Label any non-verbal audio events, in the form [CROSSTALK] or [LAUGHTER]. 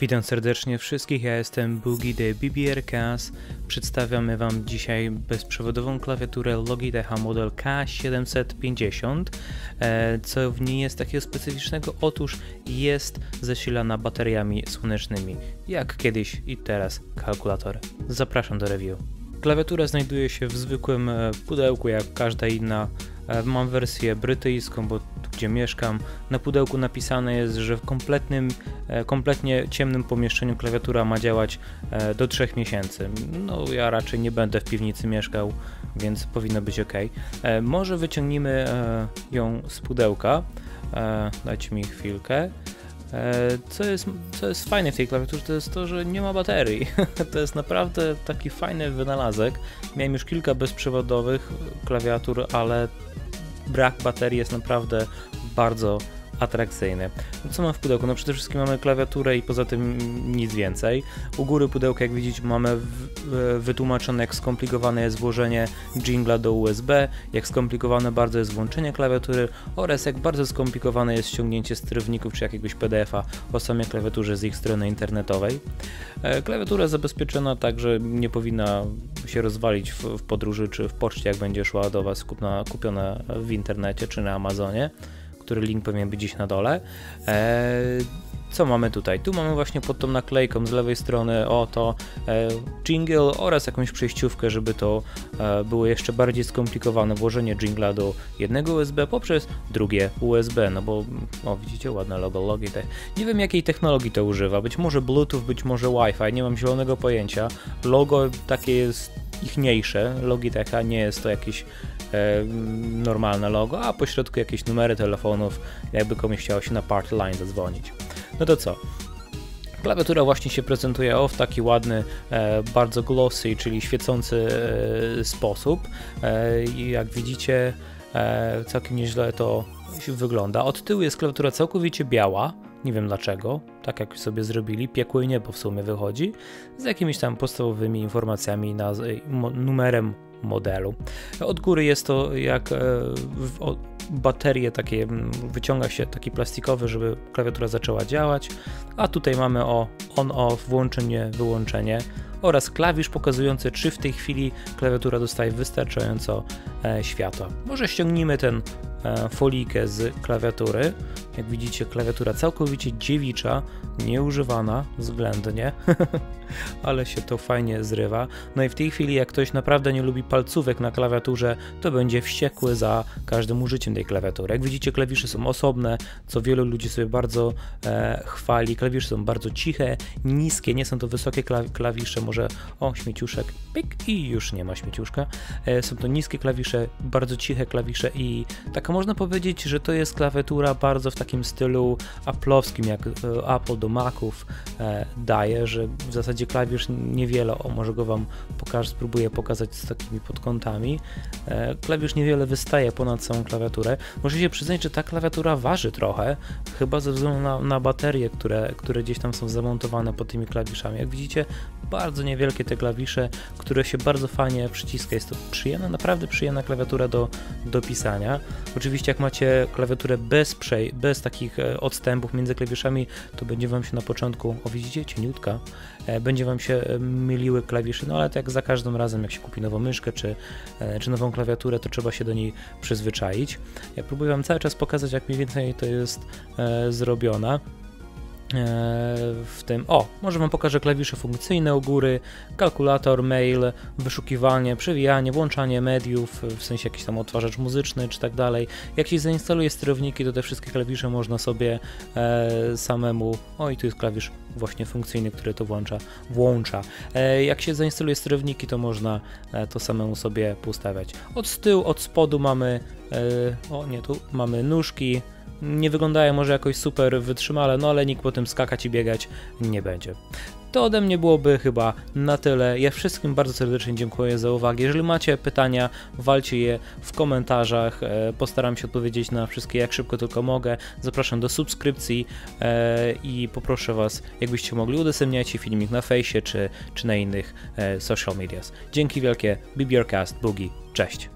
Witam serdecznie wszystkich, ja jestem Boogie the BBRCast. Przedstawiamy Wam dzisiaj bezprzewodową klawiaturę Logitecha model K750. E, co w niej jest takiego specyficznego? Otóż jest zasilana bateriami słonecznymi, jak kiedyś i teraz kalkulator. Zapraszam do review. Klawiatura znajduje się w zwykłym e, pudełku, jak każda inna. E, mam wersję brytyjską, bo gdzie mieszkam, na pudełku napisane jest, że w kompletnym, e, kompletnie ciemnym pomieszczeniu klawiatura ma działać e, do 3 miesięcy. No ja raczej nie będę w piwnicy mieszkał, więc powinno być ok. Może wyciągnijmy ją z pudełka. Dajcie mi chwilkę. Co jest, co jest fajne w tej klawiaturze, to jest to, że nie ma baterii. [LAUGHS] to jest naprawdę taki fajny wynalazek. Miałem już kilka bezprzewodowych klawiatur, ale brak baterii jest naprawdę bardzo atrakcyjny. Co mam w pudełku? No przede wszystkim mamy klawiaturę i poza tym nic więcej. U góry pudełka, jak widzicie, mamy wytłumaczone, jak skomplikowane jest włożenie jingla do USB, jak skomplikowane bardzo jest włączenie klawiatury oraz jak bardzo skomplikowane jest ściągnięcie sterowników czy jakiegoś PDF-a o samej klawiaturze z ich strony internetowej. E, klawiatura zabezpieczona tak, że nie powinna się rozwalić w, w podróży czy w poczcie, jak będzie szła do Was kupna, kupiona w internecie czy na Amazonie który link powinien być gdzieś na dole. Eee, co mamy tutaj? Tu mamy właśnie pod tą naklejką z lewej strony oto e, jingle oraz jakąś przejściówkę, żeby to e, było jeszcze bardziej skomplikowane włożenie jingla do jednego USB poprzez drugie USB, no bo o widzicie ładne logo Logitech. Nie wiem jakiej technologii to używa, być może Bluetooth, być może Wi-Fi, nie mam zielonego pojęcia. Logo takie jest ichniejsze, Logitecha, nie jest to jakieś e, normalne logo, a po środku jakieś numery telefonów, jakby komuś chciało się na party line zadzwonić. No to co? Klawiatura właśnie się prezentuje o w taki ładny, e, bardzo glossy, czyli świecący e, sposób. E, jak widzicie, e, całkiem nieźle to wygląda. Od tyłu jest klawiatura całkowicie biała, nie wiem dlaczego, tak jak sobie zrobili, piekłe niebo w sumie wychodzi, z jakimiś tam podstawowymi informacjami, numerem modelu. Od góry jest to jak e, baterie takie, wyciąga się taki plastikowy, żeby klawiatura zaczęła działać, a tutaj mamy o on-off, włączenie, wyłączenie oraz klawisz pokazujący, czy w tej chwili klawiatura dostaje wystarczająco e, światła. Może ściągnijmy ten folijkę z klawiatury. Jak widzicie, klawiatura całkowicie dziewicza, nieużywana względnie, [LAUGHS] ale się to fajnie zrywa. No i w tej chwili, jak ktoś naprawdę nie lubi palcówek na klawiaturze, to będzie wściekły za każdym użyciem tej klawiatury. Jak widzicie, klawisze są osobne, co wielu ludzi sobie bardzo e, chwali. Klawisze są bardzo ciche, niskie, nie są to wysokie klawisze, może o, śmieciuszek, pik i już nie ma śmieciuszka. E, są to niskie klawisze, bardzo ciche klawisze i taka można powiedzieć, że to jest klawiatura bardzo w takim stylu Apple'owskim, jak e, Apple do Maców e, daje, że w zasadzie klawisz niewiele, o może go Wam pokażę, spróbuję pokazać z takimi podkątami. E, klawisz niewiele wystaje ponad całą klawiaturę. Muszę się przyznać, że ta klawiatura waży trochę, chyba ze względu na, na baterie, które, które gdzieś tam są zamontowane pod tymi klawiszami. Jak widzicie, bardzo niewielkie te klawisze, które się bardzo fajnie przyciska. Jest to przyjemna, naprawdę przyjemna klawiatura do, do pisania. Oczywiście jak macie klawiaturę bez, przej bez takich e, odstępów między klawiszami, to będzie Wam się na początku, o widzicie, cieniutka, e, będzie Wam się e, myliły klawisze, no ale tak za każdym razem, jak się kupi nową myszkę czy, czy nową klawiaturę, to trzeba się do niej przyzwyczaić. Ja próbuję Wam cały czas pokazać, jak mniej więcej to jest zrobione. E, w tym. O, może Wam pokażę klawisze funkcyjne u góry, kalkulator, mail, wyszukiwanie, przewijanie, włączanie mediów, w sensie jakiś tam odtwarzacz muzyczny czy tak dalej. Jak się zainstaluje sterowniki, to te wszystkie klawisze można sobie e, samemu. O, i tu jest klawisz właśnie funkcyjny, który to włącza. włącza. E, jak się zainstaluje sterowniki, to można e, to samemu sobie poustawiać. Od tyłu, od spodu mamy. E, o, nie, tu mamy nóżki nie wyglądają może jakoś super wytrzymale, no ale nikt po tym skakać i biegać nie będzie. To ode mnie byłoby chyba na tyle. Ja wszystkim bardzo serdecznie dziękuję za uwagę. Jeżeli macie pytania, walcie je w komentarzach. E, postaram się odpowiedzieć na wszystkie jak szybko tylko mogę. Zapraszam do subskrypcji e, i poproszę Was, jakbyście mogli, udostępniajcie filmik na fejsie czy, czy na innych social medias. Dzięki wielkie, BBRcast, Boogie, cześć!